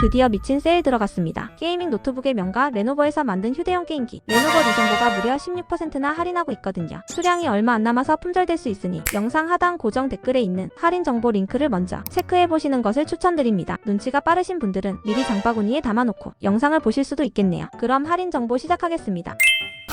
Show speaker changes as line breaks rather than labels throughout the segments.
드디어 미친 세일 들어갔습니다. 게이밍 노트북의 명가 레노버에서 만든 휴대용 게임기 레노버 리정보가 무려 16%나 할인하고 있거든요. 수량이 얼마 안 남아서 품절될 수 있으니 영상 하단 고정 댓글에 있는 할인 정보 링크를 먼저 체크해 보시는 것을 추천드립니다. 눈치가 빠르신 분들은 미리 장바구니에 담아놓고 영상을 보실 수도 있겠네요. 그럼 할인 정보 시작하겠습니다.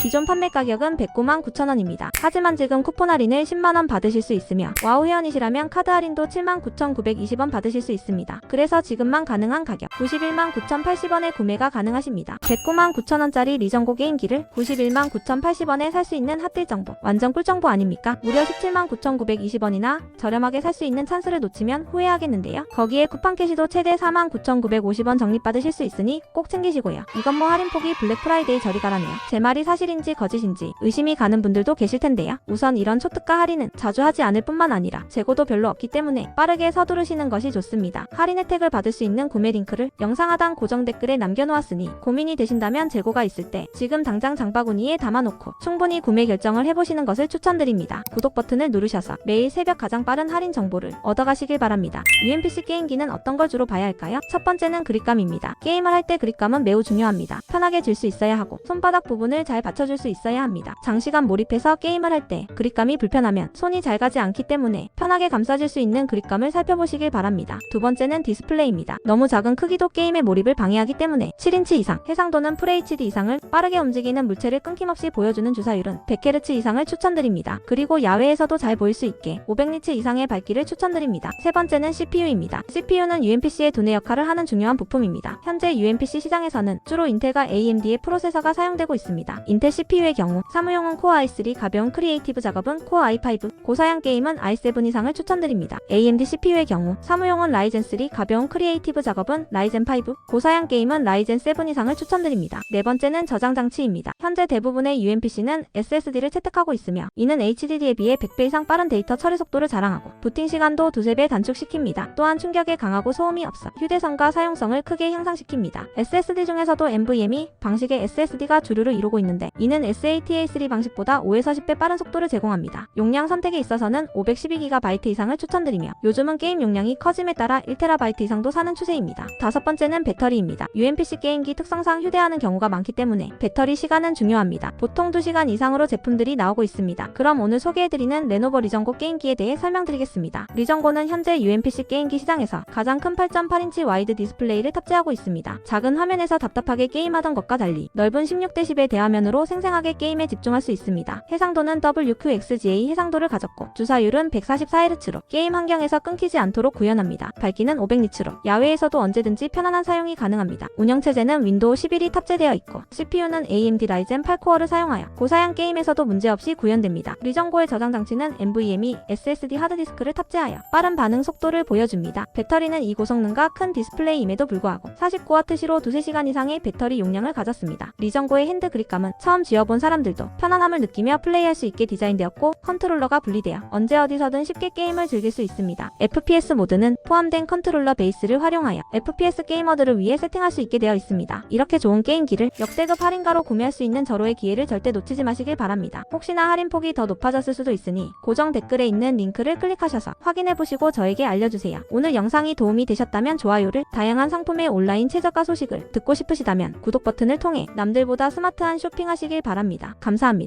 기존 판매 가격은 109만 9천원입니다. 하지만 지금 쿠폰 할인을 10만원 받으실 수 있으며 와우 회원이시라면 카드 할인도 7만 9,920원 받으실 수 있습니다. 그래서 지금만 가능한 가격 91만 9,080원에 구매가 가능하십니다. 109만 9천원짜리 리정고 게임기를 91만 9,080원에 살 수 있는 핫딜 정보 완전 꿀 정보 아닙니까? 무려 17만 9,920원이나 저렴하게 살 수 있는 찬스를 놓치면 후회하겠는데요. 거기에 쿠팡 캐시도 최대 4만 9,950원 적립받으실 수 있으니 꼭 챙기시고요. 이건 뭐 할인폭이 블랙 프라이데이 저리 가라네요. 제 말이 사실 인지 거짓인지 의심이 가는 분들도 계실 텐데요. 우선 이런 초특가 할인은 자주 하지 않을 뿐만 아니라 재고도 별로 없기 때문에 빠르게 서두르시는 것이 좋습니다. 할인 혜택을 받을 수 있는 구매 링크를 영상 하단 고정 댓글에 남겨놓았으니 고민이 되신다면 재고가 있을 때 지금 당장 장바구니에 담아놓고 충분히 구매 결정을 해보시는 것을 추천드립니다. 구독 버튼을 누르셔서 매일 새벽 가장 빠른 할인 정보를 얻어가시길 바랍니다. UMPC 게임기는 어떤 걸 주로 봐야 할까요? 첫 번째는 그립감입니다. 게임을 할 때 그립감은 매우 중요합니다. 편하게 질 수 있어야 하고 손바닥 부분을 잘 받쳐 줄 수 있어야 합니다. 장시간 몰입해서 게임을 할 때 그립감이 불편하면 손이 잘 가지 않기 때문에 편하게 감싸질 수 있는 그립감을 살펴보시길 바랍니다. 두 번째는 디스플레이입니다. 너무 작은 크기도 게임의 몰입을 방해하기 때문에 7인치 이상, 해상도는 FHD 이상을 빠르게 움직이는 물체를 끊김없이 보여주는 주사율은 100Hz 이상을 추천드립니다. 그리고 야외에서도 잘 보일 수 있게 500니츠 이상의 밝기를 추천드립니다. 세 번째는 CPU입니다. CPU는 UMPC의 두뇌 역할을 하는 중요한 부품입니다. 현재 UMPC 시장에서는 주로 인텔과 AMD의 프로세서가 사용되고 있습니다. 인텔 CPU의 경우 사무용은 코어 i3 가벼운 크리에이티브 작업은 코어 i5, 고사양 게임은 i7 이상을 추천드립니다. AMD CPU의 경우 사무용은 라이젠 3 가벼운 크리에이티브 작업은 라이젠 5, 고사양 게임은 라이젠 7 이상을 추천드립니다. 네 번째는 저장 장치입니다. 현재 대부분의 UMPC는 SSD를 채택하고 있으며 이는 HDD에 비해 100배 이상 빠른 데이터 처리 속도를 자랑하고 부팅 시간도 두세 배 단축시킵니다. 또한 충격에 강하고 소음이 없어 휴대성과 사용성을 크게 향상시킵니다. SSD 중에서도 NVMe 방식의 SSD가 주류를 이루고 있는데 이는 SATA3 방식보다 5에서 10배 빠른 속도를 제공합니다. 용량 선택에 있어서는 512GB 이상을 추천드리며 요즘은 게임 용량이 커짐에 따라 1TB 이상도 사는 추세입니다. 다섯 번째는 배터리입니다. UMPC 게임기 특성상 휴대하는 경우가 많기 때문에 배터리 시간은 중요합니다. 보통 2시간 이상으로 제품들이 나오고 있습니다. 그럼 오늘 소개해드리는 레노버 리정고 게임기에 대해 설명드리겠습니다. 리정고는 현재 UMPC 게임기 시장에서 가장 큰 8.8인치 와이드 디스플레이를 탑재하고 있습니다. 작은 화면에서 답답하게 게임하던 것과 달리 넓은 16대 10의 대화면으로 생생하게 게임에 집중할 수 있습니다. 해상도는 WQXGA 해상도를 가졌고 주사율은 144Hz로 게임 환경에서 끊기지 않도록 구현합니다. 밝기는 500니츠로 야외에서도 언제든지 편안한 사용이 가능합니다. 운영체제는 윈도우 11이 탑재되어 있고 CPU는 AMD 라이젠 8코어를 사용하여 고사양 게임에서도 문제없이 구현됩니다. 리정고의 저장 장치는 NVMe SSD 하드디스크를 탑재하여 빠른 반응 속도를 보여줍니다. 배터리는 이 고성능과 큰 디스플레이임에도 불구하고 49W 시로 두세 시간 이상의 배터리 용량을 가졌습니다. 리정고의 핸드 그립감은 처음 쥐어본 사람들도 편안함을 느끼며 플레이할 수 있게 디자인되었고 컨트롤러가 분리되어 언제 어디서든 쉽게 게임을 즐길 수 있습니다. FPS 모드는 포함된 컨트롤러 베이스를 활용하여 FPS 게이머들을 위해 세팅할 수 있게 되어 있습니다. 이렇게 좋은 게임기를 역대급 할인가로 구매할 수 있는 절호의 기회를 절대 놓치지 마시길 바랍니다. 혹시나 할인폭이 더 높아졌을 수도 있으니 고정 댓글에 있는 링크를 클릭하셔서 확인해보시고 저에게 알려주세요. 오늘 영상이 도움이 되셨다면 좋아요를, 다양한 상품의 온라인 최저가 소식을 듣고 싶으시다면 구독 버튼을 통해 남들보다 스마트한 쇼핑 하시길 바랍니다. 감사합니다.